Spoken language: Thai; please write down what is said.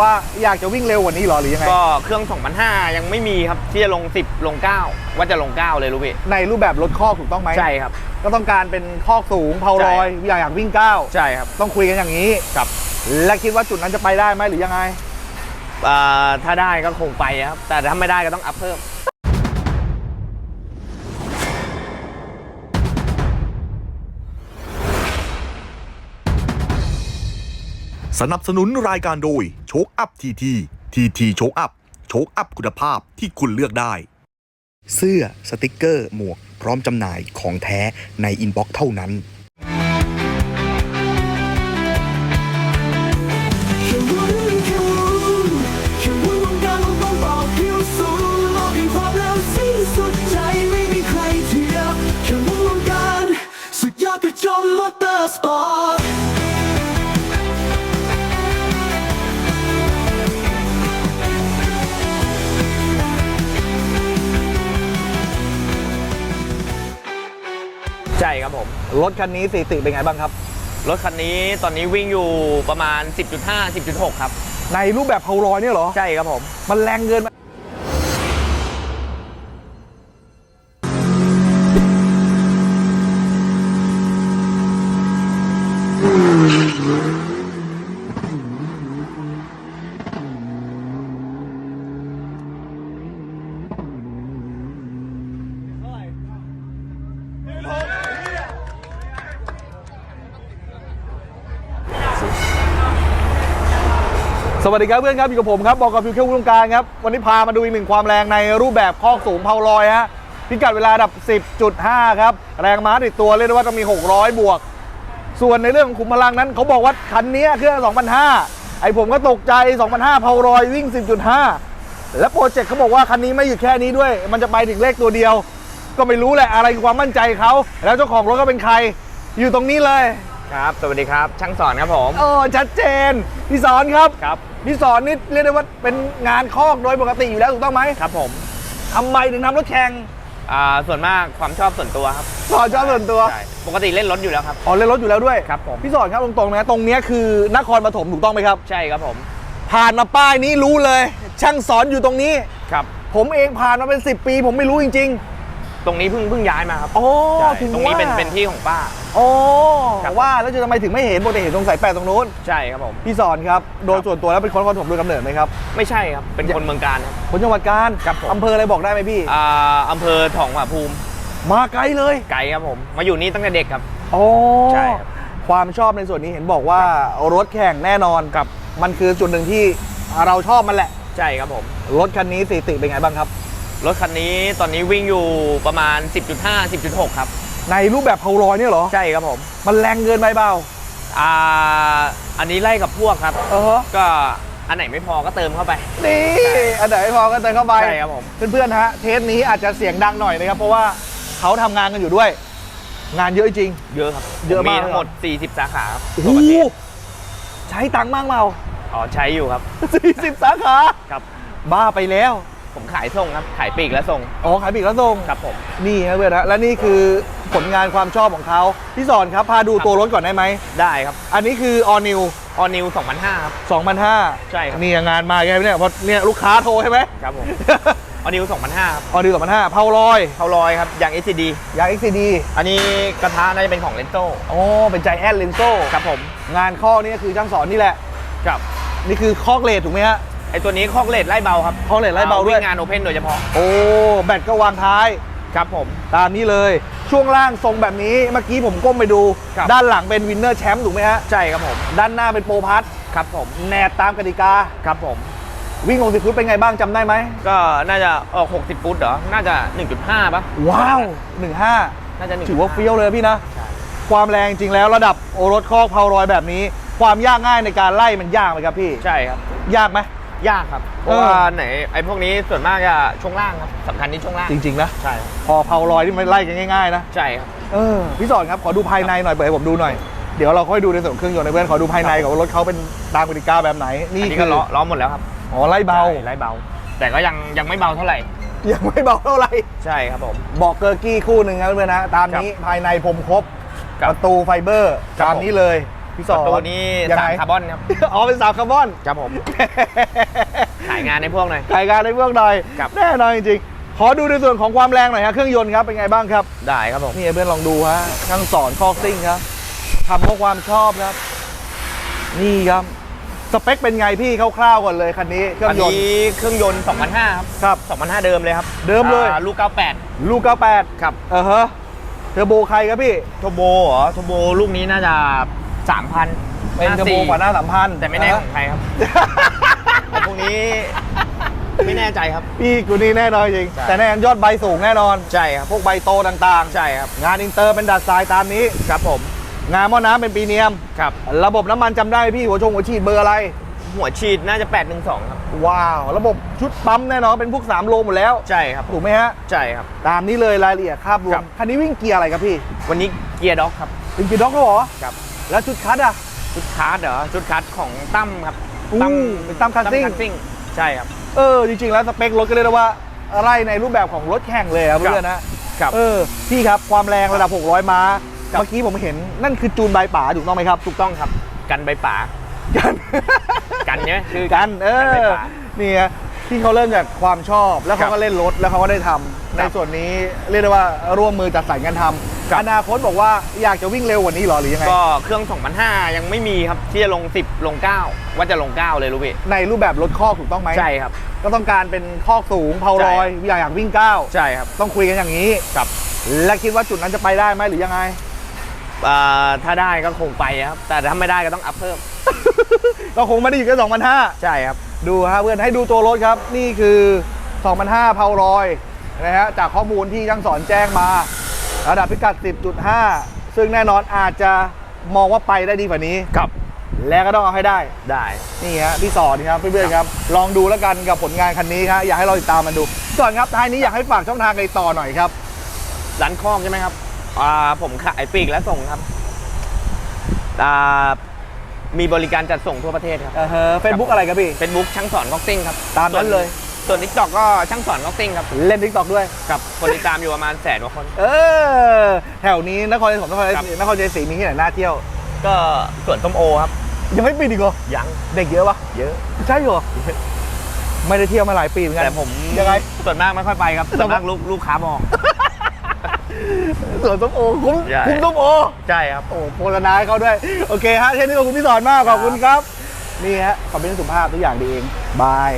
ว่าอยากจะวิ่งเร็วกว่านี้เหรอหรือยังไงก็เครื่อง 2005 ยังไม่มีครับที่จะลง 10 ลง 9 ว่าจะลง 9 เลยลูกพี่ในรูปแบบรถคอกถูกต้องไหมใช่ครับ ก็ต้องการเป็นคอกสูงเพาลอยใช่อยากอยากวิ่งก้าวใช่ครับ ต้องคุยกันอย่างนี้กับ และคิดว่าจุดนั้นจะไปได้ไหมหรือยังไงอ่าถ้าได้ก็คงไปครับ แต่ถ้าไม่ได้ก็ต้องอัพเพิ่ม สนับสนุนรายการโดยโชคอัพทีทีทีทีโชคอัพโชคอัพคุณภาพที่คุณเลือกได้ เสื้อสติกเกอร์ หมวก พร้อมจำหน่ายของแท้ในอินบ็อกซ์เท่านั้นแค่วุ้นแค่วุ้นแค่วุ้นวง ใช่ครับผม รถคันนี้สถิติเป็นไงบ้างครับ รถคันนี้ตอนนี้วิ่งอยู่ประมาณ 10.5 10.6 ครับ ในรูปแบบเพาลอยเนี่ยเหรอ ใช่ครับผม มันแรงเกินไห วัสดีครับเพื่อนครับอยู่กับผมครับบอกกับฟิวเคิลวงการครับ วันนี้พามาดูอีกหนึ่งความแรงในรูปแบบคอกสูงเพาลอยฮะพิกัดเวลาดับ 10.5 ครับ แรงม้าติดตัวเรียกได้ว่าต้องมี 600 บวก ส่วนในเรื่องของขุมพลังนั้น เขาบอกว่าคันนี้เครื่อง2,500ไอผมก็ตกใจ2,500เพาลอยวิ่ง 10.5 และโปรเจกต์เขาบอกว่าคันนี้ไม่หยุดแค่นี้ด้วย มันจะไปถึงเลขตัวเดียว ก็ไม่รู้แหละอะไรคือความมั่นใจเขาแล้วเจ้าของรถก็เป็นใคร อยู่ตรงนี้เลย ครับ สวัสดีครับ ช่างสอนครับผม โอ้ชัดเจนพี่สอนครับครับ พี่สอนนี่เรียกได้ว่าเป็นงานคอกโดยปกติอยู่แล้วถูกต้องไหมครับผมทำไมถึงทำรถแข่งอ่าส่วนมากความชอบส่วนตัวครับสอนชอบส่วนตัวใช่ปกติเล่นรถอยู่แล้วครับอ๋อเล่นรถอยู่แล้วด้วยครับผมพี่สอนครับตรงๆนะตรงเนี้ยคือนครปฐมถูกต้องไหมครับ ใช่ครับผม ผ่านมาป้ายนี้รู้เลย ช่างสอนอยู่ตรงนี้ครับ ผมเองผ่านมาเป็น 10 ปี ผมไม่รู้จริง ตรงนี้เพิ่งเพิ่งย้ายมาครับๆโอ้ใช่ถึงตรงนี้เป็นว่าเป็นที่ของป้า โอ้ครับว่าแล้วจะทำไมถึงไม่เห็นปกติเห็นตรงสายแปดตรงนู้นใช่ครับผม พี่สอนครับโดยส่วนตัวแล้วเป็นคนนครปฐมโดยกำเนิดไหมครับไม่ใช่ครับ เป็นคนเมืองการครับ คนจังหวัดกาญครับผม อำเภออะไรบอกได้ไหมพี่ อ่าอำเภอถองผาภูมิมาไกลเลยไกลครับผม มาอยู่นี่ตั้งแต่เด็กครับ โอ้ใช่ครับ ความชอบในส่วนนี้เห็นบอกว่ารถแข่งแน่นอนกับมันคือจุดหนึ่งที่เราชอบมันแหละ ใช่ครับผม รถคันนี้สถิติเป็นไงบ้างครับ รถคันนี้ตอนนี้วิ่งอยู่ประมาณ 10.5 10.6 ครับ ในรูปแบบเพาลอยเนี่ยเหรอ ใช่ครับผม มันแรงเกินไปเปล่าอ่า อันนี้ไล่กับพวกครับ เออก็อันไหนไม่พอก็เติมเข้าไป นี่ อันไหนพอก็เติมเข้าไป ใช่ครับผม เพื่อนๆฮะ เทสนี้อาจจะเสียงดังหน่อยนะครับ เพราะว่าเขาทำงานกันอยู่ด้วย งานเยอะจริง เยอะครับ เยอะมากทั้งหมด 40 สาขาครับโอ้ทั่วประเทศใช้ตังค์มากเปล่าอ๋อใช้อยู่ครับ 40 สาขา ครับ บ้าไปแล้ว ผมขายส่งครับ ขายปลีกและส่งอ๋อขายปลีกแล้วส่งครับผม นี่ครับเพื่อนฮะและนี่คือผลงานความชอบของเขาพี่สอนครับพาดูตัวรถก่อนได้ไหมได้ครับอันนี้คือ all new ออนิว2005ครับ 2005ใช่ครับ นี่งานมาไงเนี่ยเพราะเนี่ยลูกค้าโทรใช่ไหม ครับผม ออนิว2005ครับ all new 2005เผาลอยเขาลอยครับยาง SCD ยาง XCD อันนี้กระทะน่าจะเป็นของเลนโต้อ๋อเป็นใจแอนเลนโซครับผม งานข้อนี่ก็คือช่างสอนนี่แหละกับ นี่คือคอกเลทถูกไหมฮะ ไอตัวนี้คอกเลดไล่เบาครับคอกเลทไล่เบาด้วยงงานโอเพนโดยเฉพาะ โอ้แบตก็วางท้ายครับผม ตามนี้เลยช่วงล่างทรงแบบนี้เมื่อกี้ผมก้มไปดูครับด้านหลังเป็นวินเนอร์แชมป์ถูกไหมฮะใช่ครับผม ด้านหน้าเป็นโปรพัทครับผมแนบตามกติกาครับผม วิ่ง 60 ฟุตเป็นไงบ้างจำได้ไหม ก็น่าจะออก 60 ฟุตเหรอ น่าจะ 1.5ป่ะว้าว 15 น่าจะ1.5ถือว่าเฟี้ยวเลยพี่นะใช่ความแรงจริงแล้วระดับโอรถคอกเพารอยแบบนี้ ความยากง่ายในการไล่มันยากไหมครับพี่ใช่ครับ ยากไหม ยากครับ เพเอราะอว่าไหนไอ้พวกนี้ส่วนมากจะช่วงล่างครับสำคัญที่ช่วงล่างจริงๆนะใช่ครับพอเพารอยที่มันไล่กันง่ายๆนะใช่ครับเออพี่สอนครับขอดูภายในหน่อยเปิดให้ผมดูหน่อยเดี๋ยวเราค่อยดูในส่วนของเครื่องยนต์ในเพื่อนขอดูภายในก่อนว่ารถเขาเป็นตามกติกาแบบไหนนี่อันนี้คืก็อล้อล้อหมดแล้วครับอ๋อไล่เบาใช่ไล่เบา แต่ก็ยังยังไม่เบาเท่าไหร่ยังไม่เบาเท่าไหร่ใช่ครับผมเบอกเกอร์กี้คู่หนึ่งครับเพื่อนๆนะตามนี้ภายในผมครบครับประตูไฟเบอร์ครับตามนี้เลย พพี่ปสอระนตูนี้ยังสาไง มคาร์บอนครับ อ๋อเป็นสามคาร์บอน ครับผม ขายงานในพวกหน่อยขายงานในพวกหน่อยครับ แน่นอนจริงๆ ขอดูในส่วนของความแรงหน่อยฮะเครื่องยนต์ครับเป็นไงบ้างครับ ได้ครับผม นี่เพื่อนลองดูฮะช่างสอนคอกซิ่งครับทำเพราะความชอบครับ นี่ครับ สเปคเป็นไงพี่คร่าวๆก่อนเลยคันนี้เครื่ออังนยนต์นี้เครื่องยนต์2005ครับครับ 2005 เดิมเลยครับเดิมเลย อ่าลูก 98 ลูก 98 ครับ เออฮะเทอร์โบใครครับพี่ โทโบเหรอโทโบลูกนี้น่าจะ 3,000เป็นเทอร์โบกว่าหน้าสามพันแต่ไม่แน่ของใครครับไอ้พวกนี้ไม่แน่ใจครับ พี่กูนี่แน่นอนจริงใช่แต่แน่นอนยอดใบสูงแน่นอน ใช่ครับ พวกใบโตต่างใช่ครับๆงานอินเตอร์เป็นดัดทรายตามนี้ ครับผม งานหม้อน้ำเป็นปีเนียม ครับ ระบบน้ำมันจำได้ไหมพี่หัวชงหัวฉีดเบอร์อะไร หัวฉีดน่าจะ 812 ครับ ว้าว ระบบชุดปั๊มแน่นอนเป็นพวก 3 โลหมดแล้ว ใช่ครับ ถูกไหมฮะ ใช่ครับ ตามนี้เลยรายละเอียดคาบรวครัมบคันนี้วิ่งเกียร์อะไรครับพี่ วันนี้เกียร์ด็อกครับ เป็นเกียร์ด็อกแล้วเหรอ ครับ แล้วชุดคัดอะ ชุดคาร์ดเหรอชุดคาร์ดของตั้มครับอู้เป็นตั้มคัสซิ่ง ซิ่งใช่ครับ เออ จริงๆ แล้วสเปครถก็เรียกได้ว่าไล่ในรูปแบบของรถแข่งเลยครับครับเพื่อนนะครับ เออพี่ครับความแรงระดับ 600 ม้าครับเมื่อกี้ผมเห็นนั่นคือจูนใบป่าถูกต้องไหมครับ ถูกต้องครับ กันใบป่ากัน กันเนี่ยคือ กันเอกันใบอป่านี่ฮะที่เขาเริ่มจากความชอบแล้วครัเขาบ ก็เล่นรถแล้วเขาก็ได้ทำ ในครับส่วนนี้เรียกได้ว่าร่วมมือจัดสรรกันทครับำอนาคตบอกว่าอยากจะวิ่งเร็วกว่านี้เหรอหรือยังไงก็เครื่อง 2005 ยังไม่มีครับที่จะลง 10 ลง 9 ว่าจะลง 9 เลยรู้พี่ในรูปแบบรถคอกถูกต้องไหมใช่ครับ ก็ต้องการเป็นคอกสูงเพาลอยใช่อยากอยากวิ่งก้าวใช่ครับ ต้องคุยกันอย่างนี้ครับ และคิดว่าจุดนั้นจะไปได้ไหมหรือยังไงอ่าถ้าได้ก็คงไปครับ แต่ถ้าไม่ได้ก็ต้องอัพเพิ่ม ก็คงไม่ได้อยู่แค่2,500 ใช่ครับ ดูฮะเพื่อนให้ดูตัวรถครับ นี่คือ 2,500เพาลอย นะฮะจากข้อมูลที่ช่างสอนแจ้งมา ระดับพิกัด 10.5 ซึ่งแน่นอนอาจจะมองว่าไปได้ดีกว่านี้ ครับ และก็ต้องเอาให้ได้ ได้ นี่ฮะพี่สอนครับเพื่อนๆครับ ลองดูแล้วกันกับผลงานคันนี้ครับอยากให้เราติดตามมันดูก่อนครับท้ายนี้อยากให้ฝากช่องทางการติดต่อหน่อยครับ ร้านคอกใช่ไหมครับ อ่า ผมขายปลีกและส่งครับ อ่า มีบริการจัดส่งทั่วประเทศครับ เออเฟซบุ๊กอะไรครับพี่ เป็นบุ๊กช่างสอนก็อกซิ่งครับตามนั้นเลย ส่วน ทิกตอกก็ช่างสอนก็อกซิ่งครับ เล่นทิกตอกด้วย กับคนติดตามอยู่ประมาณแสนกว่าคน เออ แถวนี้นครปฐมนครครับ นครชัยศรีมีที่ไหนน่าเที่ยว ก็สวนส้มโอครับยังไม่ปิดอีกเหรอยังเด็กเยอะปะเยอะ ใช่เหรอไม่ได้เที่ยวมาหลายปีเหมือนกันแต่ผมยังไงส่วนมากไม่ค่อยไปครับส่วนมากลูกลูกค้าบอก สวนส้มโอคุ้มใช่ คุ้มส้มโอ ใช่ครับ โอ้โฆษณาให้เขาด้วย โอเคฮะเช่นนี้ขอบคุณพี่สอนมาก ขอบคุณครับ นี่ฮะขอบเป็นสุภาพทุกอย่างดีเอง บาย